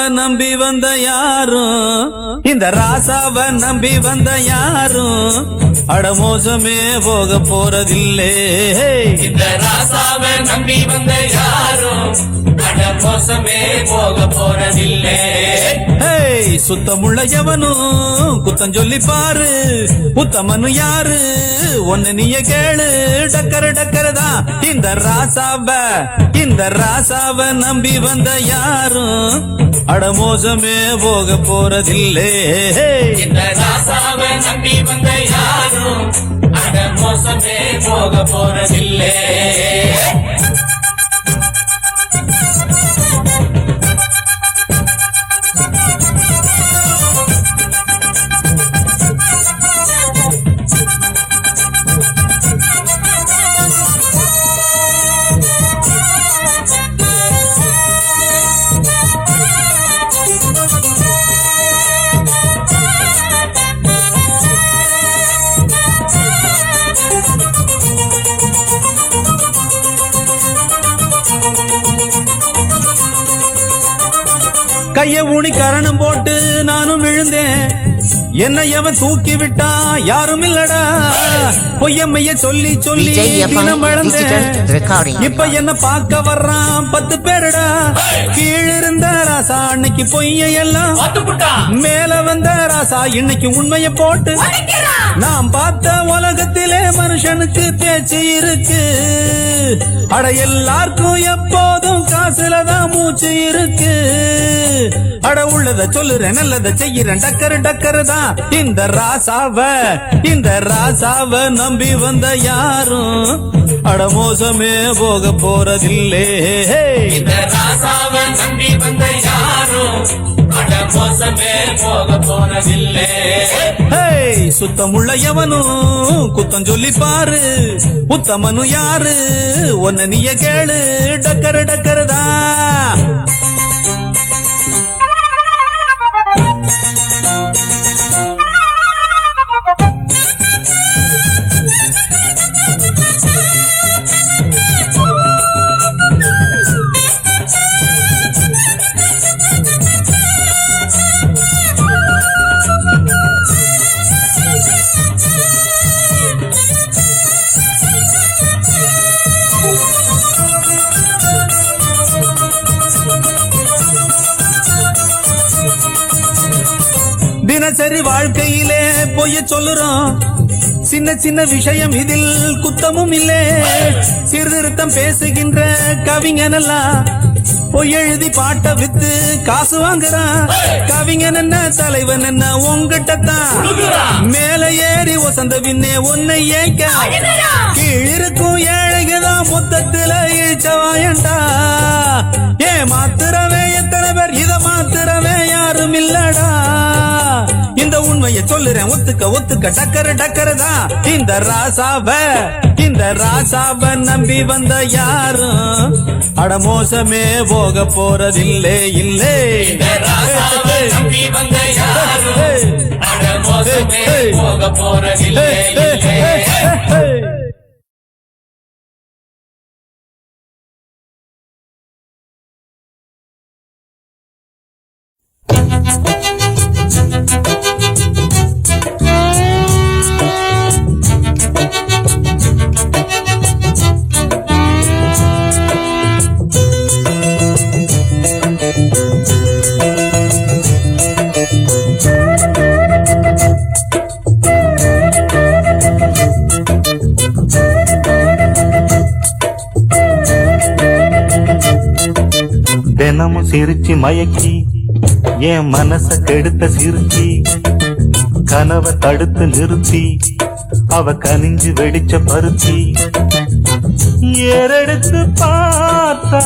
ராசாவ நம்பி வந்த யாரும்? இந்த ராசாவ நம்பி வந்த யாரும்? அடமோசமே போக போறதில்லை. இந்த ராசாவை நம்பி வந்த யாரும்? மோசமே போக போறதில்லை. சுத்தமுள்ள எவனும் குத்தம் சொல்லி பாரு. உத்தமனு யாரு? ஒன்னு நீய கேளு. டக்கர டக்கரதான் இந்த ராசாவ இந்த ராசாவ நம்பி வந்த யாரும் அடமோசமே போக போறதில்லே. இந்த ராசாவை நம்பி வந்த யாரும் அட மோசமே போக போறதில்லை. ஊனி கரணம் போட்டு நானும் விழுந்தேன். என்னை அவன் தூக்கி விட்டா யாரும் இல்லடா. பொய்யம்மைய சொல்லி சொல்லி தினம் வளர்ந்தேன். இப்ப என்ன பார்க்க வர்றான்? பத்து பேருடா. கீழிருந்த ராசா அன்னைக்கு பொய்ய எல்லாம் மேல வந்த ராசா இன்னைக்கு உண்மைய போட்டு நாம் பார்த்த உலகத்திலே மனுஷனுக்கு பேச்சு இருக்கு. அட எல்லாருக்கும் எப்போதும் காசுலதான் மூச்சு இருக்கு. அட உள்ளத சொல்லுறேன் நல்லத செய்யறேன் டக்கரு டக்கரு தான். இந்த ராசாவ இந்த ராசாவ நம்பி வந்த யாரும் அட மோசமே போக போறதில்லே. இந்த ராசாவை நம்பி வந்த யாரும் அட மோசமே போக போறதில்லை. ஹேய், சுத்தமுள்ள எவனும் குத்தம் சொல்லி பாரு. உத்தமனு யாரு? ஒன்ன நீய கேளு. டக்கரு டக்கருதா. தினசரி வாழ்க்கையிலே பொய்ய சொல்லுறோம் சின்ன சின்ன விஷயம் இதில் குத்தமும் இல்லே. சீர்திருத்தம் பேசுகின்ற கவிஞனெல்லாம் பொய் எழுதி பாட்ட வித்து காசு வாங்குறான். கவிஞன் என்ன தலைவன் என்ன உங்ககிட்ட மேல ஏறி வசந்த விண்ணே உன்னை ஏக்க கீழிருக்கும் ஏழைகதான் மொத்தத்துல இழிச்சவாயண்டா ஏ மாத்திரவே எத்தனை பேர் இத மாத்திரவே யாரும் இல்லடா. உண்மையை சொல்லுறேன். ஒத்துக்க ஒத்துக்க டக்கரு டக்கரு தான். இந்த ராசாவ இந்த ராசாவ நம்பி வந்த யாரும் அட மோசமே போக போறதில்லே இல்லே. நம்பி வந்த யாரும் அட மோசமே போக போறதில்லை இல்லை. தினமும் சிரிச்சு மயக்கி என் மனச கெடுத்த சிரிச்சி கனவை தடுத்து நிறுத்தி அவ கனிஞ்சு வெடிச்ச பருத்தி. ஏறெடுத்து பார்த்தா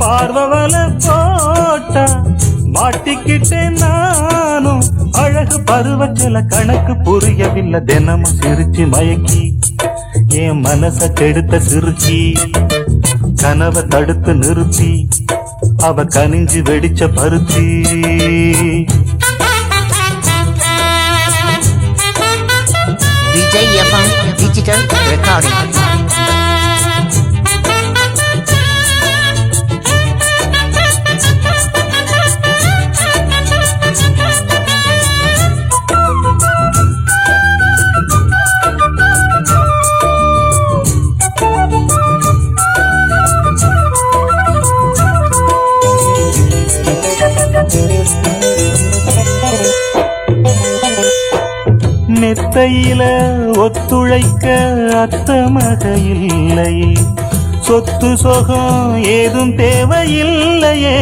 பார்வவல போட்டா மாட்டிக்கிட்டேன் நானும் அழகு பருவச்சில கணக்கு புரியவில்லை. தினமும் சிரிச்சு மயக்கி என் மனச கெடுத்த சிரிச்சி கனவை தடுத்து நிறுத்தி அவ கனிஞ்சு வெடிச்ச பருத்தி விஜய் எஃப்எம் டிஜிட்டல் ரெக்கார்டிங் மெத்தையில ஒத்துழைக்க அத்த மக இல்லையே சொத்து சொகம் ஏதும் தேவையில்லையே.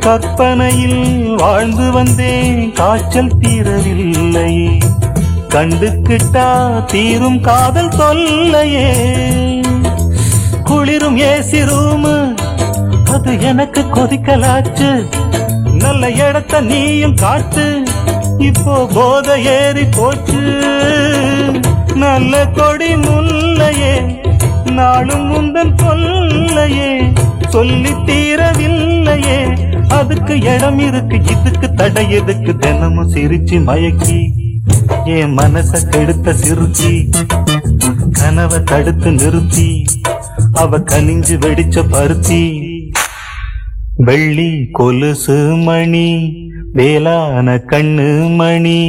கற்பனையில் வாழ்ந்து வந்தேன் காய்ச்சல் தீரவில்லை. கண்டுக்கிட்டா தீரும் காதல் தொல்லையே. குளிரும் ஏசி ரூமு அது எனக்கு கொதிக்கலாச்சு. நல்ல இடத்த நீயும் காட்டு இப்போ போத ஏறி போச்சு. நல்ல கொடி முல்லையே நாளும் முந்தன் கொல்லையே சொல்லி தீரவில்லையே. அதுக்கு இடம் இருக்கு இதுக்கு தடை எதுக்கு? தினமும் சிரிச்சு மயக்கி என் மனச கெடுத்த சிரிச்சி கனவை தடுத்து நிறுத்தி அவ கனிஞ்சு வெடிச்ச பருத்தி. வெள்ளி கொலுசு மணி வேளான கண்ணு மணி.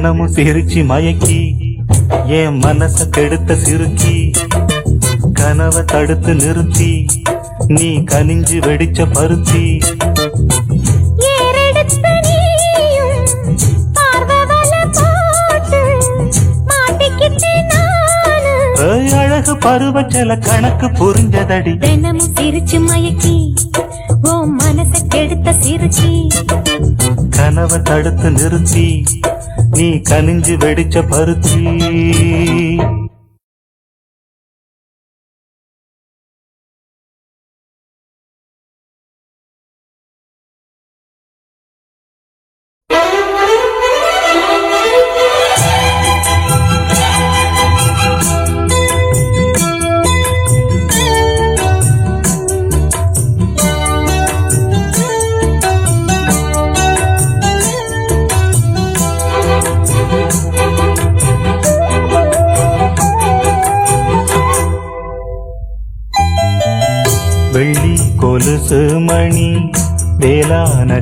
தினமும் சிரிச்சு மயக்கி என் மனச கெடுத்த சிறுக்கி கனவை தடுத்து நிறுத்தி நீ கனிஞ்சு வெடிச்ச பருத்தி. நீயும் பார்வை அழகு பருவச்சல கணக்கு புரிஞ்சதடி. தினமும் சிரிச்சு மயக்கி ஓ மனச கெடுத்த சிரிச்சி கனவை தடுத்து நிறுத்தி நீ கனிஞ்சு வெடிச்ச பருத்தி.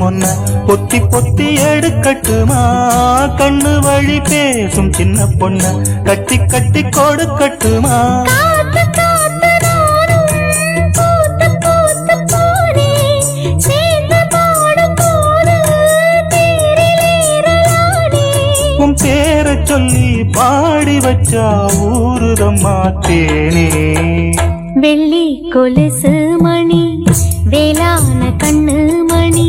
நானும் ஒன்ன பொத்தி பொத்தி எடுக்கட்டுமா? கண்ணு வழி பேசும் சின்ன பொண்ண கட்டி கட்டி கொடுக்கட்டுமா? உன் பேரை சொல்லி பாடி வச்சா ஊருதம்மா தேனே வெள்ளி கொலுசு மணி வேளான கண்ணு மணி.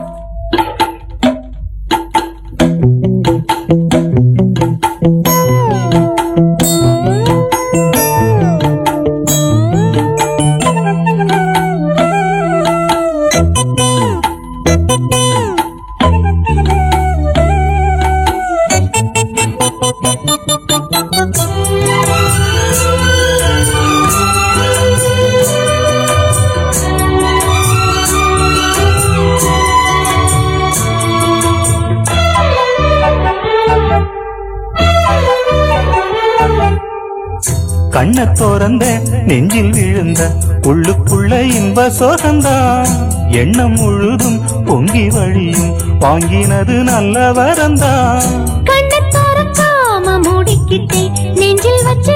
எண்ணம் முழுதும் பொங்கி வழியும். வாங்கினது நல்ல வரந்தான் கண்ணத்தார காம முடிக்கிட்டே நெஞ்சில் வச்சு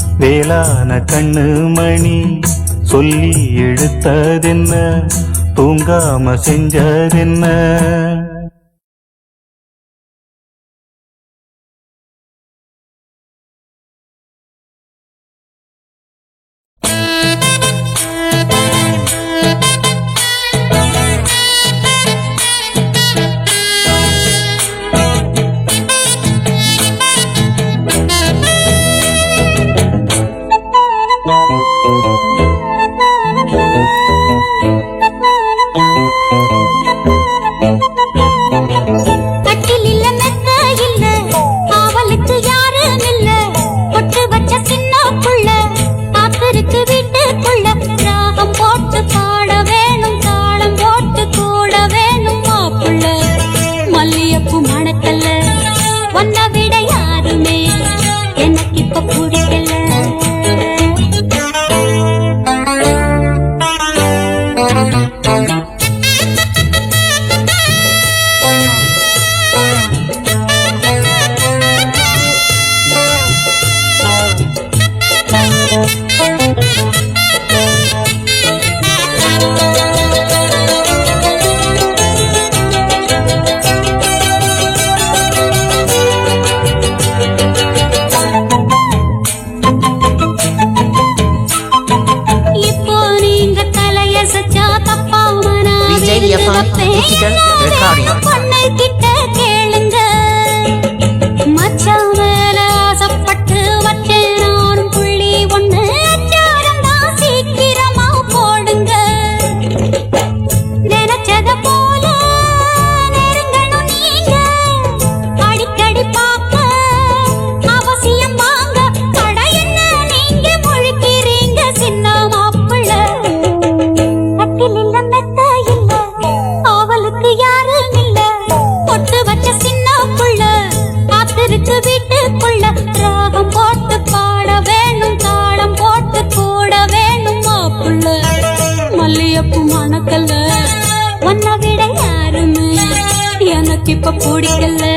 வேளான கண்ணு மணி சொல்லி எடுத்ததென்ன? தூங்காம செஞ்சதென்ன? எனக்கு இப்ப பிடிக்கல.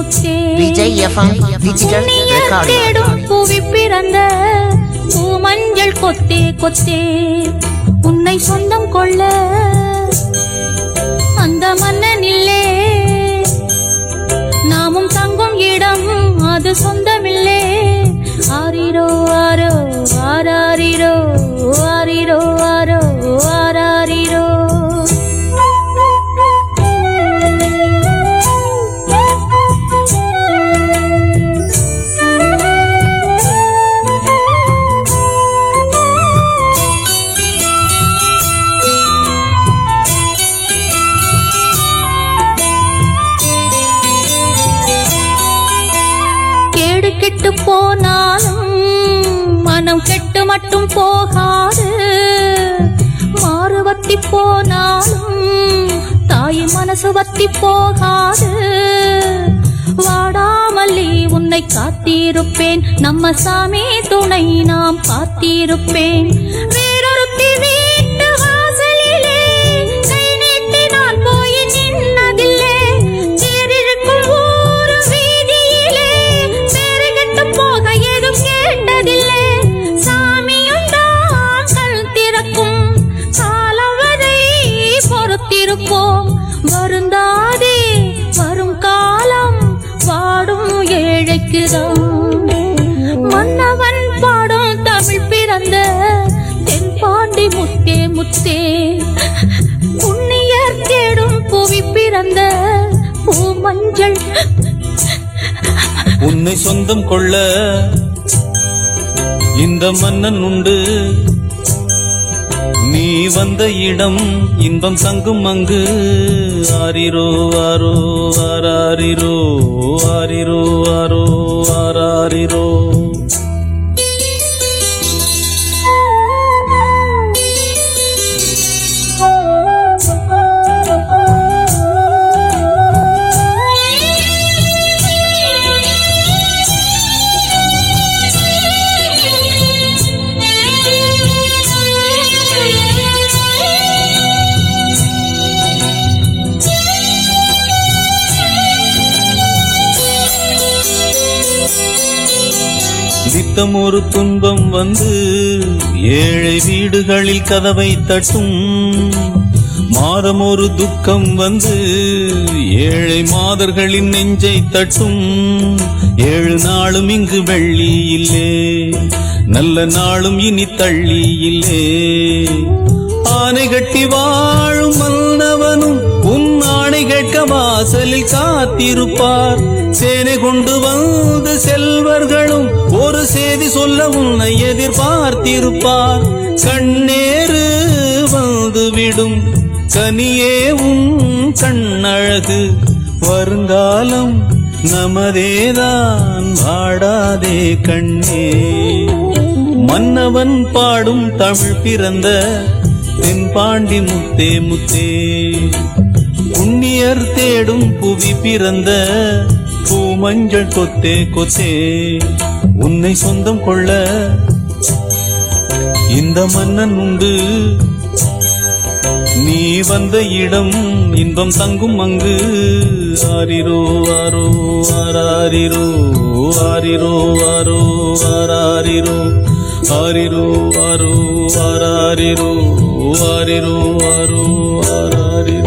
முத்தே விஜய் எஃப்எம் டிஜிட்டல் புண்ணியர் ரெக்கார்டிங் தேடும் புவி பிறந்த பூமஞ்சள் கொத்தே கொத்தே. உன்னை சொந்தம் கொள்ள அந்த மன்னனில்லே நாமும் தங்கும் இடம் அது சொந்தமில்லே. ஆரிரோ ஆரோ ஆராரிரோ ஆரிரோ மனம் கெட்டு மட்டும் போகாது. மாறுவத்தி போனாலும் தாய் மனசு வத்தி போகாது. வாடாமல்லி உன்னை காத்திருப்பேன். நம்ம சாமி துணை நாம் காத்திருப்பேன். முத்தே முத்தே புண்ணியர் தேடும் புவி பிறந்த பூமஞ்சள். உன்னை சொந்தம் கொள்ள இந்த மன்னன் உண்டு. நீ வந்த இடம் இன்பம் தங்கும் அங்கு. ஆரிரோ ஆரோ ஆராரிரோ ஆரிரோ ஆரோ ஆராரிரோ நித்தம் ஒரு துன்பம் வந்து ஏழை வீடுகளில் கதவை தட்டும். மாதம் ஒரு துக்கம் வந்து ஏழை மாதர்களின் நெஞ்சை தட்டும். ஏழு நாளும் இங்கு வெள்ளி இல்லே நல்ல நாளும் இனி தள்ளி இல்லே. ஆனை கட்டி வாழும் மன்னவனும் உன் ஆணை கேட்க வாசலில் காத்திருப்பார். சேனை கொண்டு வந்த செல்வர்களும் ஒரு செய்தி சொல்ல உன்னை எதிர்பார்த்திருப்பார். கண்ணேறு வந்துவிடும் கனியே உன் கண்ணழகு. வருங்காலம் நமதேதான் வாடாதே கண்ணே. மன்னவன் பாடும் தமிழ் பிறந்த தென்பாண்டி முத்தே முத்தே. புண்ணியர் தேடும் புவி பிறந்த பூமஞ்சள் கொத்தே கொத்தே. உன்னை சொந்தம் கொள்ள இந்த மன்னன் உண்டு. நீ வந்த இடம் இன்பம் தங்கும் அங்கு. ஆரிரோ ஆரோ ஆராரிரோ ஆரிரோ ஆரோ ஆராரிரோ. ஆரிரோ ஆரோ ஆராரிரோ ஆரிரோ ஆரோ ஆராரிரோ